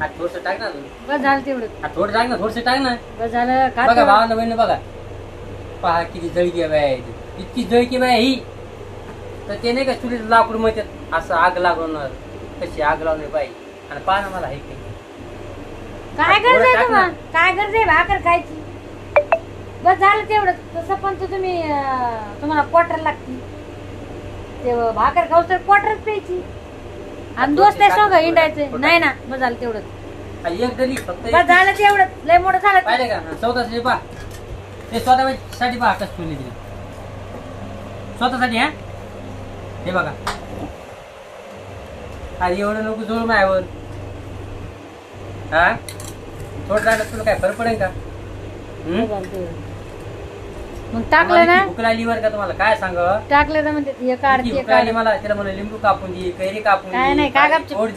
हा थोडस टाक ना. बस झालं तेवढं. हा थोडं टाक ना थोडस टाक ना. बस झालं बघा खातो भावानं बहिणी बघा. पहा किती जळकी बाय आहे ती. इतकी जळकी बाय ही. तर ते नाही का चुलीत लाकूड म्हणतात असं आग लागवणार कशी आग लावणे पाहिजे आणि पहा ना मला हे काही. काय थोडं गरज आहे टाक ना. तुम्हाला? काय गरज आहे भाकर खायची? बस झालं तेवढं तसं पण तर तुम्ही अं, तुम्हाला क्वार्टर लागती ते भाकर खाऊ तर क्वार्टरच प्यायची. आणि दोस्त आहे सांग हिंडायचं. नाही ना बस झालं तेवढंच. एक डली फक्त बस झालं तेवढं लय मोठं झालं. पाहिले का? स्वतःसाठी पहा. ते स्वतःसाठी पहा कसं ठेवली तिने स्वतःसाठी हा? हे बघा. अरे एवढं नको जोड मायावर. हा? थोडं झालं तुला काय फरक पडेल का? हम्म? बस झालं तेवढं. मग टाकलं ना? भूक लागली वर का तुम्हाला? काय सांग? टाकलं ना म्हणजे हे काढ ते भूक काढ लागली मला तिला म्हणलं लिंबू कापून दे कैरी कापून काय नाही, काय कापची- गोड